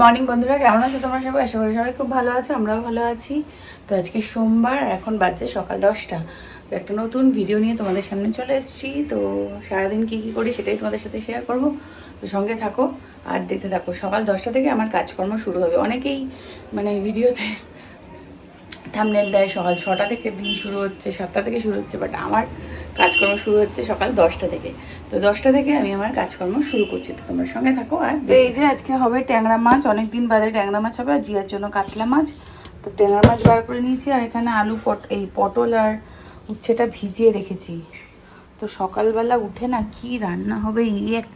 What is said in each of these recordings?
Morning বন্ধুরা, কেমন আছো তোমরা সবাই? আশা করি সবাই খুব ভালো আছো, আমরাও ভালো আছি। তো আজকে সোমবার, এখন বাজছে সকাল দশটা। তো একটা নতুন ভিডিও নিয়ে তোমাদের সামনে চলে এসেছি। তো সারাদিন কী কী করি সেটাই তোমাদের সাথে শেয়ার করব। তো সঙ্গে থাকো আর দেখতে থাকো। সকাল দশটা থেকে আমার কাজকর্ম শুরু হবে। অনেকেই মানে ভিডিওতে থামনেল দেয়, সকাল ছটা থেকে দিন শুরু হচ্ছে, সাতটা থেকে শুরু হচ্ছে বাট আমার কাজকর্ম শুরু হচ্ছে সকাল দশটা থেকে। তো দশটা থেকে আমি আমার কাজকর্ম শুরু করছি। তো তোমরা সঙ্গে থাকো আর এই যে আজকে হবে ট্যাংরা মাছ অনেক দিন বাদে ট্যাংরা মাছ হবে আর জিয়ার জন্য কাতলা মাছ। তো ট্যাংরা মাছ বার করে নিয়েছি আর এখানে আলু পট এই পটল আর উচ্ছেটা ভিজিয়ে রেখেছি। তো সকালবেলা উঠে না কি রান্না হবে এই এক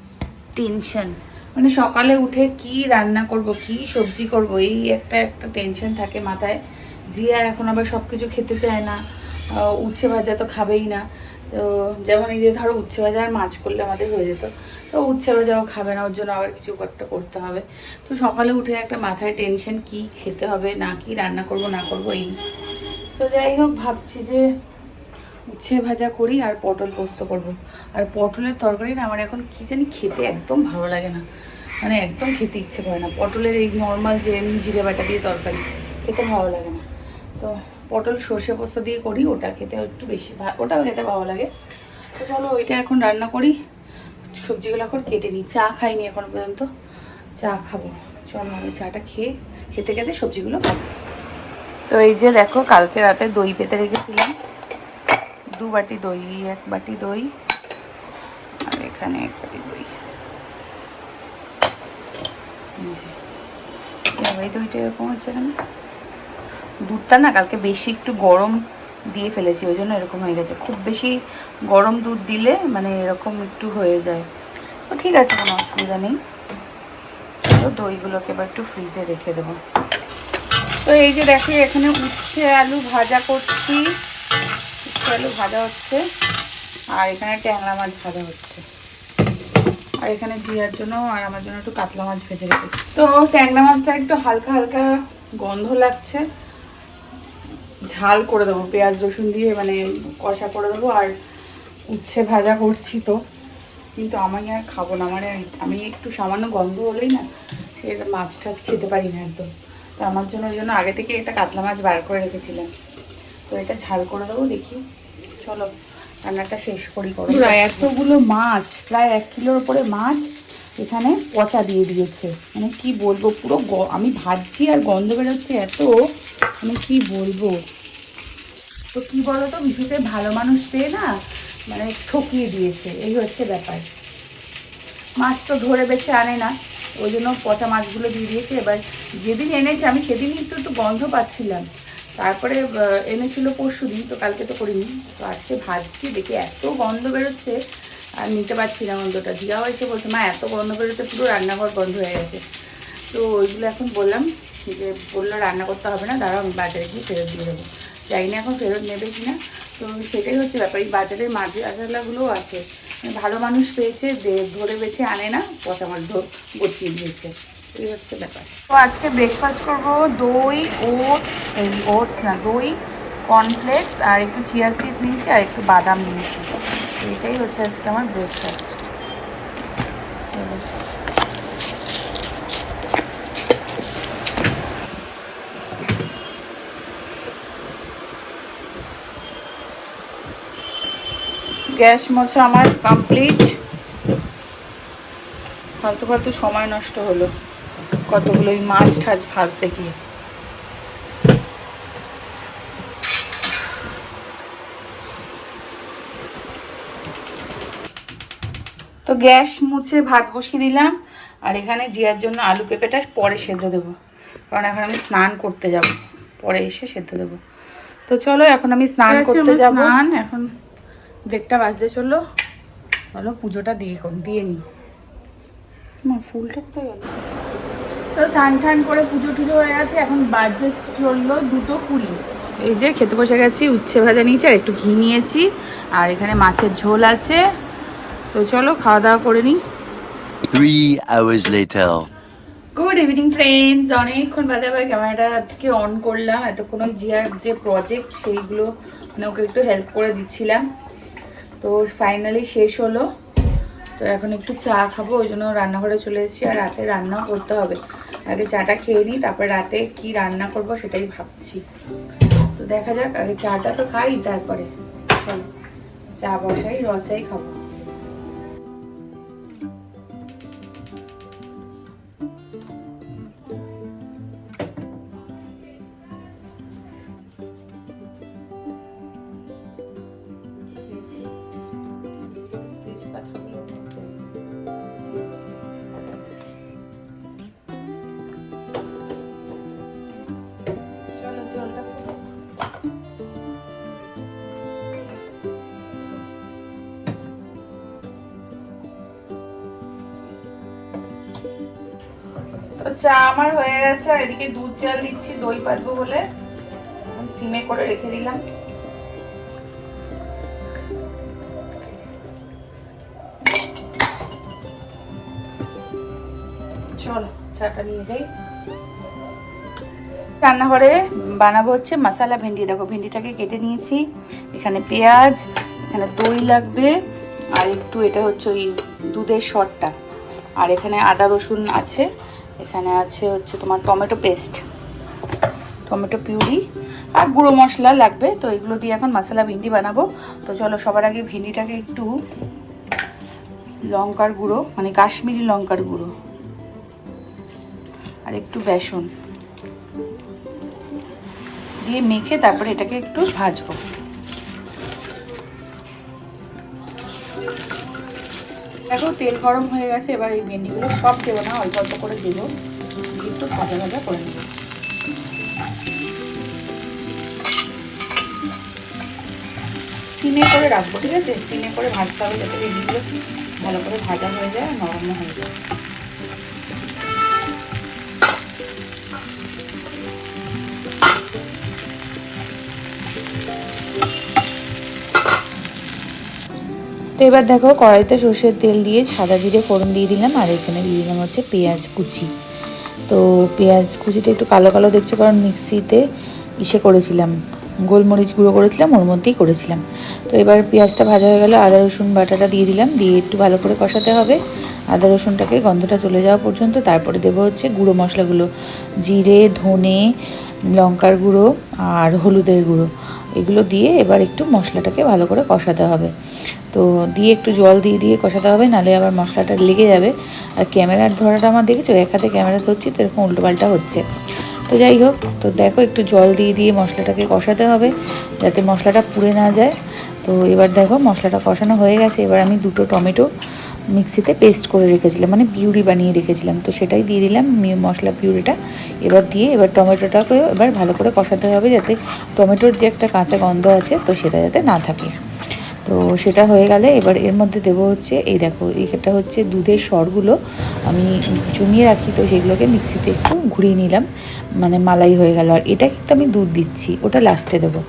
টেনশন। মানে সকালে উঠে কি রান্না করব কি সবজি করব এই একটা একটা টেনশন থাকে মাথায়। জিয়া এখন আবার সব কিছু খেতে চায় না। উচ্ছে ভাজা তো খাবেই না। তো যেমন এই যে ধরো উচ্ছে ভাজা আর মাছ করলে আমাদের হয়ে যেত। তো উচ্ছে ভাজাও খাবে না, ওর জন্য আবার কিছু একটা করতে হবে। তো সকালে উঠে একটা মাথায় টেনশন কি খেতে হবে, না কি রান্না করব, না করব, এই। তো যাই হোক, ভাবছি যে উচ্ছে ভাজা করি আর পটল পোস্ত করব। আর পটলের তরকারি না আমার এখন কী জানি খেতে একদম ভালো লাগে না। মানে একদম খেতে ইচ্ছে করে না। পটলের এই নর্মাল যে জিরে বাটা দিয়ে তরকারি, খেতে ভালো লাগে না। তো পটল সর্ষে পোস্ত দিয়ে করি, ওটা খেতে একটু বেশি ওটাও খেতে ভালো লাগে। তো চলো ওইটা এখন রান্না করি। সবজিগুলো এখন কেটে নিই। চা খাইনি এখন পর্যন্ত। চা খাব। চলো আমি চাটা খেয়ে, খেতে খেতে সবজিগুলো খাব। তো এই যে দেখো, কালকে রাতে দই পেতে রেখেছিলাম। দু বাটি দই, এক বাটি দই, আর এখানে এক বাটি দই। দইটা এরকম হচ্ছে কেন? দুধটা না কালকে বেশি একটু গরম দিয়ে ফেলেছি, ওই জন্য এরকম হয়ে গেছে। খুব বেশি গরম দুধ দিলে মানে এরকম একটু হয়ে যায়। তো ঠিক আছে, কোনো অসুবিধা নেই। তো দইগুলোকে এবার একটু ফ্রিজে রেখে দেবো। তো এই যে দেখো, এখানে উচ্ছে আলু ভাজা করছি। উচ্ছে আলু ভাজা হচ্ছে। আর এখানে ট্যাংরা মাছ ভাজা হচ্ছে। আর এখানে জিয়ার জন্য আর আমার জন্য একটু কাতলা মাছ ভেজে রেখেছি। তো ট্যাংরা মাছটা একটু হালকা হালকা গন্ধ লাগছে। ঝাল করে দেবো, পেঁয়াজ রসুন দিয়ে মানে কষা করে দেবো আর উচ্ছে ভাজা করছি তো। কিন্তু আমি আর খাব না মানে আমি একটু সামান্য গন্ধ হলেই না সেটা মাছ টাছ খেতে পারি না একদম। তো আমার জন্য ওই জন্য আগে থেকে একটা কাতলা মাছ বার করে রেখেছিলাম। তো এটা ঝাল করে দেবো, দেখি। চলো, রান্নাটা শেষ করি, করো। এতগুলো মাছ, প্রায় এক কিলোর উপরে মাছ এখানে পচা দিয়ে দিয়েছে। মানে কি বলব, পুরো আমি ভাজছি আর গন্ধ বেরোচ্ছে এত মানে কি বলব? তো কি বলো তো ভীষণে ভালো মানুষ পেয়ে না মানে ঠকিয়ে দিয়েছে, এই হচ্ছে ব্যাপার। মাছ তো ধরে বেছে আনে না, ওই জন্য পচা মাছগুলো দিয়ে দিয়েছে। এবার যেদিন এনেছে, আমি সেদিনই একটু একটু গন্ধ পাচ্ছিলাম। তারপরে এনেছিল পরশু দিন, তো কালকে তো করিনি। তো আজকে ভাজছি, দেখি এত গন্ধ বেরোচ্ছে, আর নিতে পারছি না গন্ধটা। দিয়াও এসে বলছে, মা, এত গন্ধ বেরোচ্ছে, পুরো রান্নাঘর বন্ধ হয়ে গেছে। তো ওইগুলো এখন বললাম যে, বলল রান্না করতে হবে না, দাঁড়াও আমি বাজারে গিয়ে ফেরত দিয়ে দেবো। জানি না এখন ফেরত নেবে কিনা তো সেটাই হচ্ছে ব্যাপার। এই বাজারের মাঝে আসালাগুলোও আছে। ভালো মানুষ পেয়েছে ধরে বেছে আনে না, পচা ধর বসিয়ে দিয়েছে। এই হচ্ছে ব্যাপার। তো আজকে ব্রেকফাস্ট করব দই ওট এই ওটস না, দই কর্নফ্লেক্স আর একটু চিয়া সিড নিয়েছি আর একটু বাদাম নিয়েছি। এটাই হচ্ছে আজকে আমার ব্রেকফাস্ট চলো গ্যাস মোছা আমার কমপ্লিট ফালতু ফালতু সময় নষ্ট হলো। কতগুলো মাছ ঠাছ ভাজতে গিয়ে। তো গ্যাস মুছে ভাত বসিয়ে দিলাম আর এখানে জিয়ার জন্য আলু পেঁপেটা পরে সেদ্ধ দেবো। কারণ এখন আমি স্নান করতে যাব। পরে এসে সেদ্ধ দেবো। তো চলো এখন আমি স্নান করতে যাব। স্নান এখন দেড়টা বাজতে চলল। বলো পুজোটা দিয়ে দিয়ে নিই মা ফুলটা কোথায় গেল। তো স্নান টান করে পুজো টুজো হয়ে গেছে এখন বাজে চলল দুটো কুড়ি। এই যে খেতে বসে গেছি উচ্ছে ভাজা নিয়েছি আর একটু ঘি নিয়েছি আর এখানে মাছের ঝোল আছে। তো চলো খাওয়া দাওয়া করে নিই Three hours later. Good evening friends অনেকক্ষণ বাদে আবার ক্যামেরাটা আজকে অন করলাম। এতক্ষণ জিয়ার যে প্রজেক্ট সেইগুলো মানে ওকে একটু হেল্প করে দিচ্ছিলাম। তো ফাইনালি শেষ হলো। তো এখন একটু চা খাব, ওই জন্য রান্নাঘরে চলে এসেছি। আর রাতে রান্নাও করতে হবে। আগে চাটা খেয়ে নিই, তারপর রাতে কি রান্না করব সেটাই ভাবছি। তো দেখা যাক, আগে চাটা তো খাই, তারপরে চলো। চা বসাই রচাই খাব। তো চা আমার হয়ে গেছে, আর এদিকে দুধ চাল দিচ্ছি, দই পাতবো বলে। সিমে করে রেখে দিলাম। চলো, চাটা নিয়ে যাই। রান্নাঘরে বানাবো হচ্ছে মশালা ভেন্ডি। দেখো, ভেন্ডিটাকে কেটে নিয়েছি। এখানে পেঁয়াজ, এখানে দই লাগবে, আর একটু এটা হচ্ছে ওই দুধের শটটা। আর এখানে আদা রসুন আছে। এখানে আছে হচ্ছে তোমার টমেটো পেস্ট, টমেটো পিউরি আর গুঁড়ো মশলা লাগবে। তো এগুলো দিয়ে এখন মশলা ভিন্ডি বানাবো। তো চলো সবার আগে ভিন্ডিটাকে একটু লঙ্কার গুঁড়ো মানে কাশ্মীরি লঙ্কার গুঁড়ো আর একটু বেসন দিয়ে মেখে তারপরে এটাকে একটু ভাজবো। দেখো, তেল গরম হয়ে গেছে, এবার এই ভেন্ডিগুলো সব দেবো না, অল্প অল্প করে দেবো। একটু ভাজা ভাজা করে নেব। স্টিমে করে রাখব, ঠিক আছে? স্টিমে করে ভাজতে হবে যাতে ভেন্ডিগুলো ভালো করে ভাজা হয়ে যায় নরম হয়ে যায়। তো এবার দেখো কড়াইতে সর্ষের তেল দিয়ে সাদা জিরে ফোড়ন দিয়ে দিলাম, আর এখানে দিয়ে দিলাম হচ্ছে পেঁয়াজ কুচি। তো পেঁয়াজ কুচিটা একটু কালো কালো দেখছ, কারণ মিক্সিতে ইসে করেছিলাম, গোলমরিচ গুঁড়ো করেছিলাম, ওর মধ্যেই করেছিলাম। তো এবার পেঁয়াজটা ভাজা হয়ে গেল, আদা, রসুন, বাটাটা দিয়ে দিলাম, দিয়ে একটু ভালো করে কষাতে হবে। আদা, রসুনটাকে গন্ধটা চলে যাওয়া পর্যন্ত, তারপরে দেবো হচ্ছে গুঁড়ো মশলাগুলো, জিরে, ধনে লঙ্কার গুঁড়ো আর হলুদের গুঁড়ো, এগুলো দিয়ে এবার একটু মশলাটাকে ভালো করে কষাতে হবে। তো দিয়ে একটু জল দিয়ে দিয়ে কষাতে হবে নাহলে আবার মশলাটা লেগে যাবে। আর ক্যামেরার ধরাটা আমার দেখেছ? এক হাতে ক্যামেরা ধরছি, তো এরকম উল্টোপাল্টা হচ্ছে। তো যাই হোক, তো দেখো একটু জল দিয়ে দিয়ে মশলাটাকে কষাতে হবে, যাতে মশলাটা পুড়ে না যায়। তো এবার দেখো মশলাটা কষানো হয়ে গেছে। এবার আমি দুটো টমেটো মিক্সিতে পেস্ট করে রেখেছিলাম মানে পিউরি বানিয়ে রেখেছিলাম। তো সেটাই দিয়ে দিলাম মশলা পিউরিটা। এবার দিয়ে, এবার টমেটোটাকেও এবার ভালো করে কষাতে হবে যাতে টমেটোর যে একটা কাঁচা গন্ধ আছে, তো সেটা যাতে না থাকে। তো সেটা হয়ে গেলে এবার এর মধ্যে দেবো হচ্ছে, এই দেখো এটা হচ্ছে দুধের স্বরগুলো আমি জমিয়ে রাখি, তো সেগুলোকে মিক্সিতে একটু ঘুরিয়ে নিলাম মানে মালাই হয়ে গেল। আর এটা কিন্তু আমি দুধ দিচ্ছি, ওটা লাস্টে দেবো।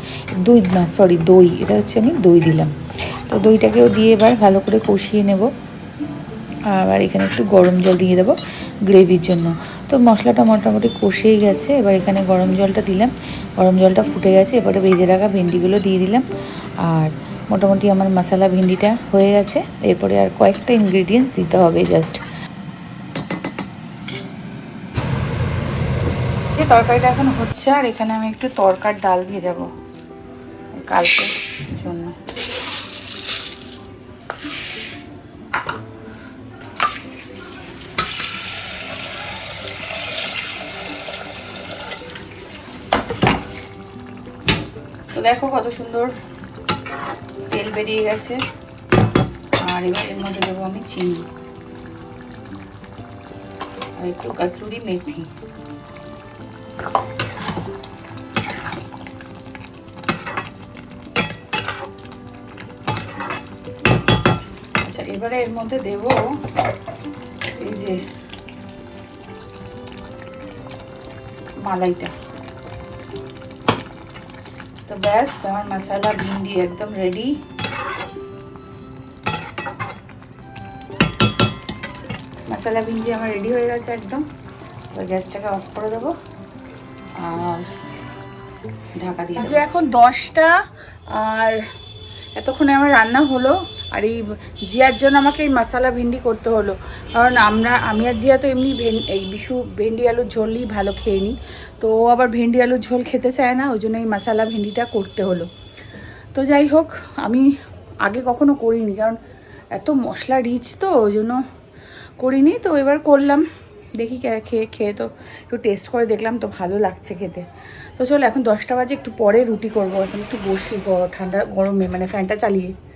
দই না সরি দই, এটা হচ্ছে আমি দই দিলাম। তো দইটাকেও দিয়ে এবার ভালো করে কষিয়ে নেব। আবার এখানে একটু গরম জল দিয়ে দেবো গ্রেভির জন্য। তো মশলাটা মোটামুটি কষেই গেছে, এবার এখানে গরম জলটা দিলাম। গরম জলটা ফুটে গেছে, এবারে ভেজে রাখা ভেন্ডিগুলো দিয়ে দিলাম। আর মোটামুটি আমার মশালা ভেন্ডিটা হয়ে গেছে, এরপরে আর কয়েকটা ইনগ্রিডিয়েন্টস দিতে হবে জাস্ট তরকারিটা এখন হচ্ছে, আর এখানে আমি একটু তরকার ডাল ভেজাবো কালকে জন্য। দেখো কত সুন্দর তেল বেরিয়ে গেছে। আর এবার এর মধ্যে দেবো আমি চিনি। আর একটু কাসুরি মেথি। আচ্ছা এবারে এর মধ্যে দেবো এই যে মালাইটা। তো ব্যাস আমার মশালা ভিন্ডি একদম রেডি মশলা ভিন্ডি আমার রেডি হয়ে গেছে একদম। তো গ্যাসটাকে অফ করে দেবো। আর ঢাকা দিয়ে যে এখন দশটা আর এতক্ষণে আমার রান্না হলো। আর এই জিয়ার জন্য আমাকে এই মশালা ভেন্ডি করতে হলো। কারণ আমরা, আমি আর জিয়া তো এমনি এই বিশু, ভেন্ডি আলুর ঝোলই ভালো খেয়ে নিই তো ও আবার ভেন্ডি আলুর ঝোল খেতে চায় না, ওই জন্য এই মশালা ভেন্ডিটা করতে হলো। তো যাই হোক, আমি আগে কখনো করিনি, কারণ এত মশলা রিচ তো, ওই জন্য করিনি। তো এবার করলাম, দেখি খেয়ে খেয়ে তো একটু টেস্ট করে দেখলাম তো ভালো লাগছে খেতে। তো চলো, এখন দশটা বাজে, একটু পরে রুটি করব, এখন একটু বসি ঠান্ডা, গরমে মানে ফ্যানটা চালিয়ে। চলো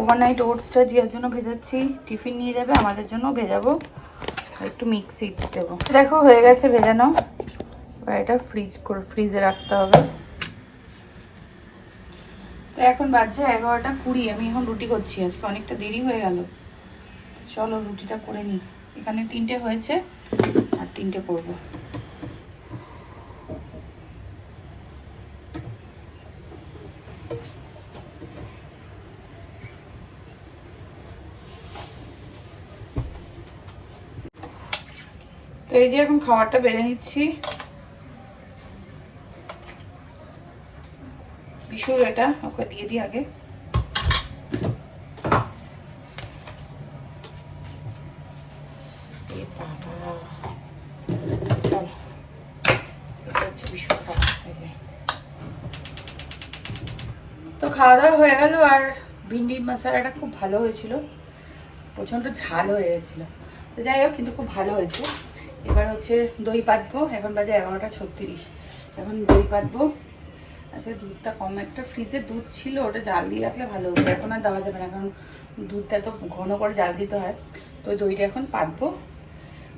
ওভারনাইট ওটসটা জিয়ার জন্য ভেজাচ্ছি। টিফিন নিয়ে যাবে, আমাদের জন্য ভেজাবো। একটু মিক্স সিডস দেবো। দেখো, হয়ে গেছে ভেজানো। এটা ফ্রিজ করে ফ্রিজে রাখতে হবে। তো এখন বাজছে এগারোটা কুড়ি। আমি এখন রুটি করছি আজকে, অনেকটা দেরি হয়ে গেল। চলো, রুটিটা করে নিই। এখানে তিনটে হয়েছে, আর তিনটে করব। এই যে এখন খাবারটা বেড়ে নিচ্ছি। বিশুর এটা, ওকে দিয়ে দিই আগে। তো খাওয়া দাওয়া হয়ে গেল, আর ভিন্ডি মশলাটা খুব ভালো হয়েছিল। প্রচণ্ড ঝাল হয়ে গেছিল। তো যাই হোক, কিন্তু খুব ভালো হয়েছে। এবার হচ্ছে দই পাতবো, এখন বাজে এগারোটা ছত্রিশ। এখন দই পাতবো। আচ্ছা দুধটা কম, একটা ফ্রিজে দুধ ছিল, ওটা জাল দিয়ে রাখলে ভালো হতো। এখন আর দেওয়া যাবে না, কারণ দুধটা তো ঘন করে জাল দিতে হয়। তো ওই দইটা এখন পাতবো।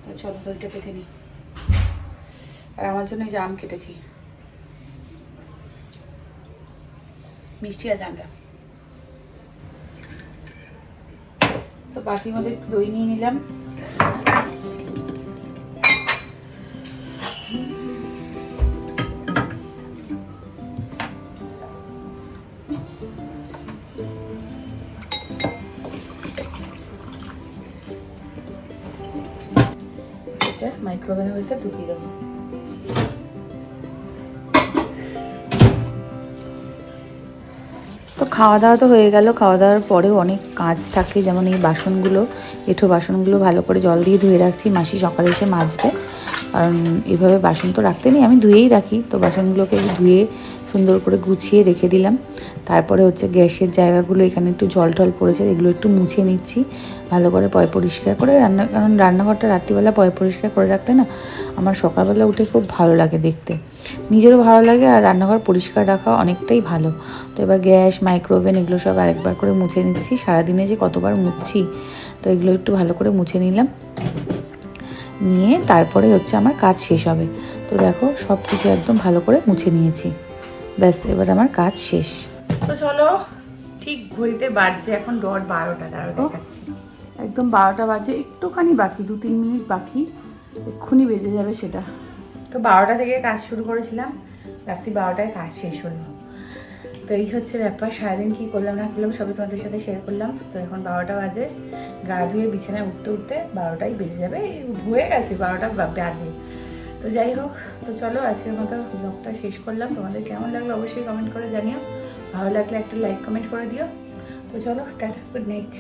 তো চলো দইটা পেতে নিই আর আমার জন্য যে কেটেছি। মিষ্টি আছে আমটা। তো বাটির মধ্যে দই নিয়ে নিলাম। মাইক্রোওভেনের মধ্যে ঢুকিয়ে দেবো তো খাওয়া দাওয়া তো হয়ে গেল। খাওয়া দাওয়ার পরেও অনেক কাজ থাকে, যেমন এই বাসনগুলো, এঁঠো বাসনগুলো ভালো করে জল দিয়ে ধুয়ে রাখছি। মাসি সকালে এসে মাজবে। কারণ এভাবে বাসন তো রাখতে নেই, আমি ধুয়েই রাখি। তো বাসনগুলোকে ধুয়ে সুন্দর করে গুছিয়ে রেখে দিলাম। তারপরে হচ্ছে গ্যাসের জায়গাগুলো এখানে একটু জল টল পড়েছে, এগুলো একটু মুছে নিচ্ছি। ভালো করে পয় পরিষ্কার করে রান্না, কারণ রান্নাঘরটা রাত্রিবেলা পয় পরিষ্কার করে রাখতে না আমার সকালবেলা উঠে খুব ভালো লাগে দেখতে। নিজেরও ভালো লাগে আর রান্নাঘর পরিষ্কার রাখা অনেকটাই ভালো। তো এবার গ্যাস, মাইক্রোওভেন এগুলো সব আরেকবার করে মুছে নিচ্ছি। সারাদিনে যে কতবার মুছছি, তো এগুলো একটু ভালো করে মুছে নিলাম। নিয়ে তারপরে হচ্ছে আমার কাজ শেষ হবে। তো দেখো সব কিছু একদম ভালো করে মুছে নিয়েছি। ব্যাস এবার আমার কাজ শেষ। তো চলো ঠিক ঘড়িতে বাজছে এখন ডট বারোটা দাঁড়ো দেখাচ্ছি। একদম বারোটা বাজে একটুখানি বাকি দু তিন মিনিট বাকি এক্ষুনি বেজে যাবে সেটা। তো বারোটা থেকে কাজ শুরু করেছিলাম রাত্রি বারোটায় কাজ শেষ হলো। তো এই হচ্ছে ব্যাপার সারাদিন কী করলাম না করলাম সবই তোমাদের সাথে শেয়ার করলাম। তো এখন বারোটা বাজে গা ধুয়ে বিছানায় উঠতে উঠতে বারোটাই বেজে যাবে এই হয়ে গেছে বারোটা বাজে। তো যাই হোক, তো চলো আজকের মতো ব্লগটা শেষ করলাম। তোমাদের কেমন লাগল অবশ্যই কমেন্ট করে জানিও। ভালো লাগলে একটা লাইক কমেন্ট করে দিও। তো চলো, টাটা গুড নাইট